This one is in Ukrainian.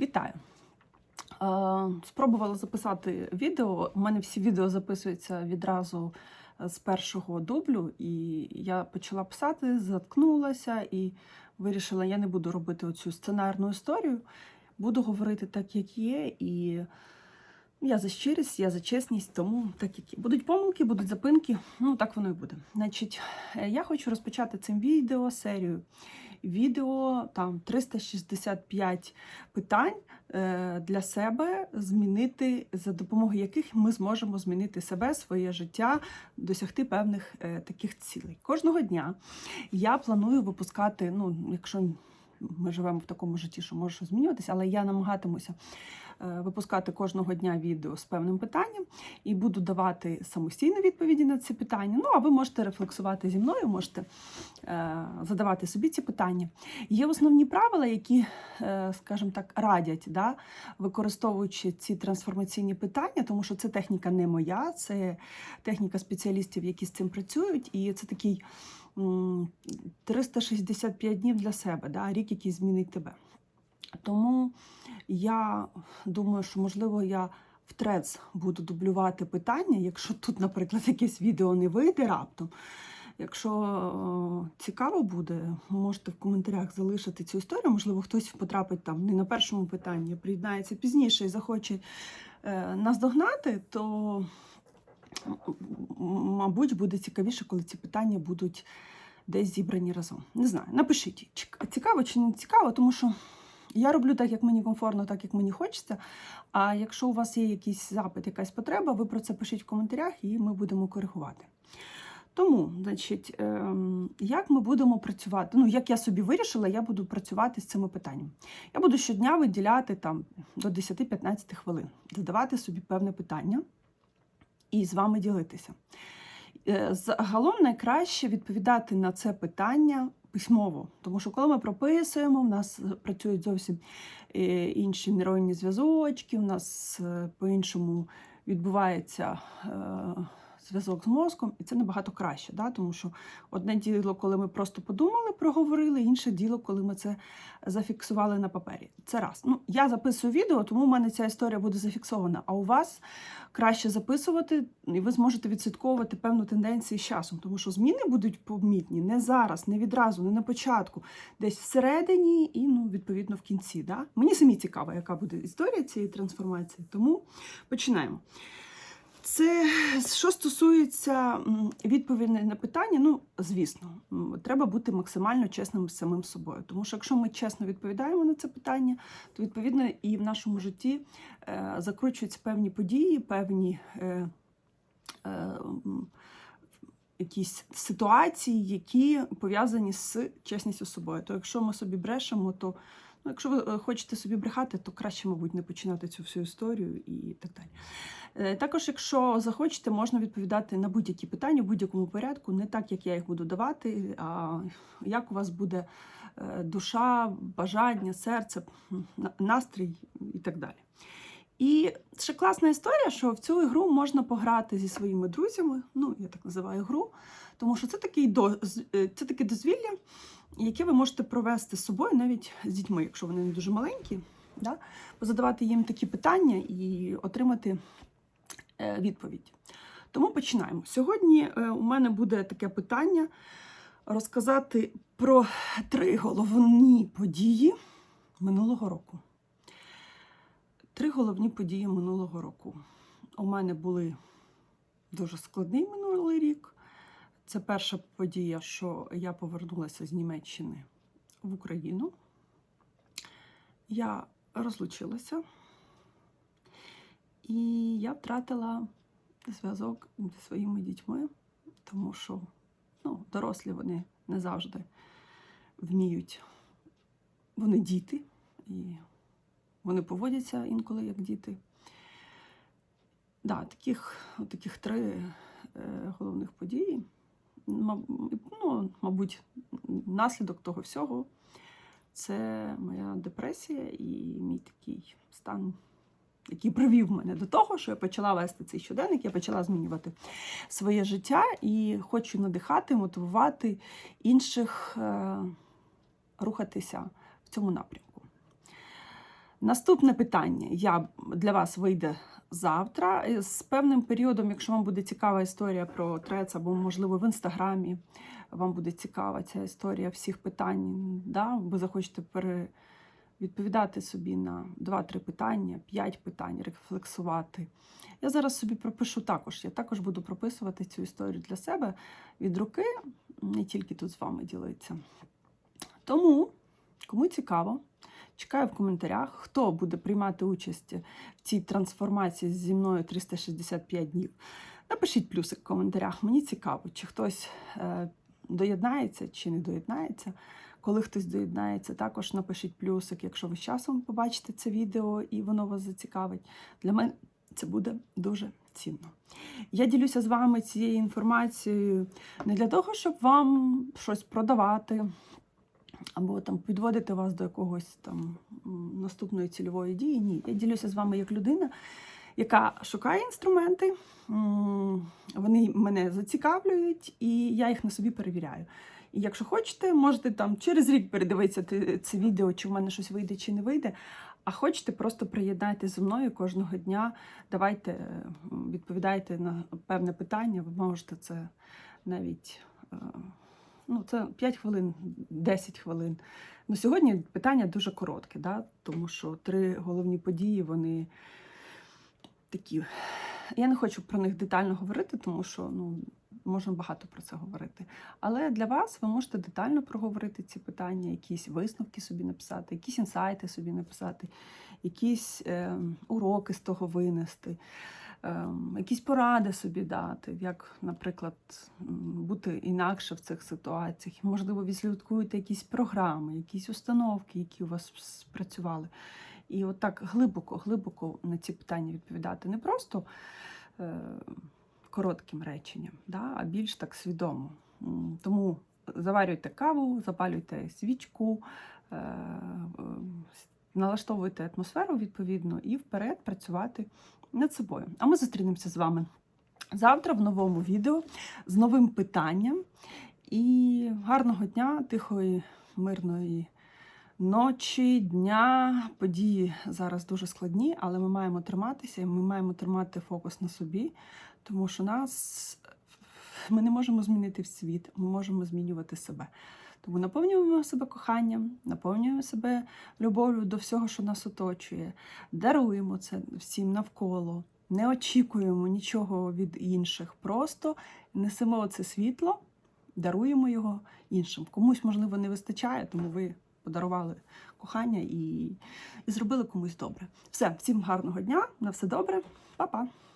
Вітаю! Е, Спробувала записати відео. У мене всі відео записуються відразу з першого дублю, і я почала писати, заткнулася і вирішила, я не буду робити оцю сценарну історію. Буду говорити так, як є, і я за щирість, я за чесність, тому так як є. Будуть помилки, будуть запинки, ну так воно і буде. Значить, е, я хочу розпочати цим відео серію. Відео там 365 питань е, для себе змінити, за допомогою яких ми зможемо змінити себе, своє життя, досягти певних е, таких цілей. Кожного дня я планую випускати, ну, якщо ми живемо в такому житті, що може змінюватися, але я намагатимуся е, випускати кожного дня відео з певним питанням і буду давати самостійно відповіді на ці питання. Ну, а ви можете рефлексувати зі мною, можете е, задавати собі ці питання. Є основні правила, які, е, скажімо так, радять, да, використовуючи ці трансформаційні питання, тому що це техніка не моя, це техніка спеціалістів, які з цим працюють, і це такий. М, 365 днів для себе, да, рік, який змінить тебе. Тому я думаю, що можливо я в трец буду дублювати питання, якщо тут, наприклад, якесь відео не вийде раптом. Якщо е, цікаво буде, можете в коментарях залишити цю історію. Можливо, хтось потрапить там не на першому питанні, приєднається пізніше і захоче е, нас догнати, то мабуть буде цікавіше, коли ці питання будуть десь зібрані разом. Не знаю, напишіть, цікаво чи не цікаво, тому що я роблю так, як мені комфортно, так як мені хочеться. А якщо у вас є якийсь запит, якась потреба, ви про це пишіть в коментарях і ми будемо коригувати. Тому, значить, ем, як ми будемо працювати? Ну, як я собі вирішила, я буду працювати з цими питаннями. Я буду щодня виділяти там до 10-15 хвилин, задавати собі певне питання і з вами ділитися. Е, Загалом найкраще відповідати на це питання письмово, тому що коли ми прописуємо, в нас працюють зовсім е, інші нейронні зв'язочки, у нас е, по-іншому відбувається зв'язок з мозком, і це набагато краще, да? тому що одне діло, коли ми просто подумали, проговорили, інше діло, коли ми це зафіксували на папері. Це раз. Ну, я записую відео, тому в мене ця історія буде зафіксована. А у вас краще записувати, і ви зможете відслідковувати певну тенденцію з часом, тому що зміни будуть помітні не зараз, не відразу, не на початку, десь всередині і ну, відповідно в кінці. Да? Мені самі цікаво, яка буде історія цієї трансформації. Тому починаємо. Це що стосується м, відповідей на питання, ну звісно, треба бути максимально чесним з самим собою. Тому що якщо ми чесно відповідаємо на це питання, то відповідно і в нашому житті е, закручуються певні події, певні е, е, якісь ситуації, які пов'язані з чесністю собою. То якщо ми собі брешемо, то ну, якщо ви е, хочете собі брехати, то краще, мабуть, не починати цю всю історію і так далі. Е, Також, якщо захочете, можна відповідати на будь-які питання в будь-якому порядку, не так, як я їх буду давати, а як у вас буде е, душа, бажання, серце, настрій і так далі. І ще класна історія, що в цю ігру можна пограти зі своїми друзями. Ну, я так називаю гру, тому що це такий до, е, це таке дозвілля, яке ви можете провести з собою навіть з дітьми, якщо вони не дуже маленькі, да? позадавати їм такі питання і отримати е, відповідь. Тому починаємо. Сьогодні е, у мене буде таке питання розказати про три головні події минулого року. Три головні події минулого року. У мене були дуже складний минулий рік. Це перша подія, що я повернулася з Німеччини в Україну. Я розлучилася, і я втратила зв'язок зі своїми дітьми, тому що ну, дорослі вони не завжди вміють. Вони діти, і вони поводяться інколи як діти. Да, таких, таких три е, головних події. Ну, мабуть, наслідок того всього це моя депресія і мій такий стан, який привів мене до того, що я почала вести цей щоденник, я почала змінювати своє життя і хочу надихати, мотивувати інших е, рухатися в цьому напрямку. Наступне питання я для вас вийде завтра з певним періодом, якщо вам буде цікава історія про трец, або, можливо, в інстаграмі вам буде цікава ця історія всіх питань. Да? Ви захочете пере... відповідати собі на 2-3 питання, 5 питань, рефлексувати. Я зараз собі пропишу також. Я також буду прописувати цю історію для себе від руки, не тільки тут з вами ділитися. Тому, кому цікаво, чекаю в коментарях, хто буде приймати участь в цій трансформації зі мною 365 днів. Напишіть плюсик в коментарях. Мені цікаво, чи хтось е, доєднається, чи не доєднається. Коли хтось доєднається, також напишіть плюсик, якщо ви з часом побачите це відео і воно вас зацікавить. Для мене це буде дуже цінно. Я ділюся з вами цією інформацією не для того, щоб вам щось продавати, або там підводити вас до якогось там наступної цільової дії. Ні, я ділюся з вами як людина, яка шукає інструменти, вони мене зацікавлюють, і я їх на собі перевіряю. І якщо хочете, можете там через рік передивитися це відео, чи в мене щось вийде, чи не вийде. А хочете, просто приєднайтеся зі мною кожного дня. Давайте е, відповідайте на певне питання. Ви можете це навіть. Ну, це 5 хвилин, 10 хвилин. Ну, сьогодні питання дуже коротке, да? тому що три головні події, вони такі. Я не хочу про них детально говорити, тому що ну, можна багато про це говорити. Але для вас ви можете детально проговорити ці питання, якісь висновки собі написати, якісь інсайти собі написати, якісь е, уроки з того винести. Ем, Якісь поради собі дати, як, наприклад, бути інакше в цих ситуаціях. Можливо, відслідкуєте якісь програми, якісь установки, які у вас спрацювали. І отак глибоко, глибоко на ці питання відповідати не просто е, коротким реченням, да, а більш так свідомо. Тому заварюйте каву, запалюйте свічку, е, налаштовуйте атмосферу відповідно і вперед працювати над собою. А ми зустрінемося з вами завтра в новому відео з новим питанням. І гарного дня, тихої, мирної ночі, дня. Події зараз дуже складні, але ми маємо триматися, і ми маємо тримати фокус на собі, тому що нас ми не можемо змінити світ, ми можемо змінювати себе. Тому наповнюємо себе коханням, наповнюємо себе любов'ю до всього, що нас оточує, даруємо це всім навколо, не очікуємо нічого від інших, просто несемо це світло, даруємо його іншим. Комусь, можливо, не вистачає, тому ви подарували кохання і, і зробили комусь добре. Все, всім гарного дня, на все добре, Па-па!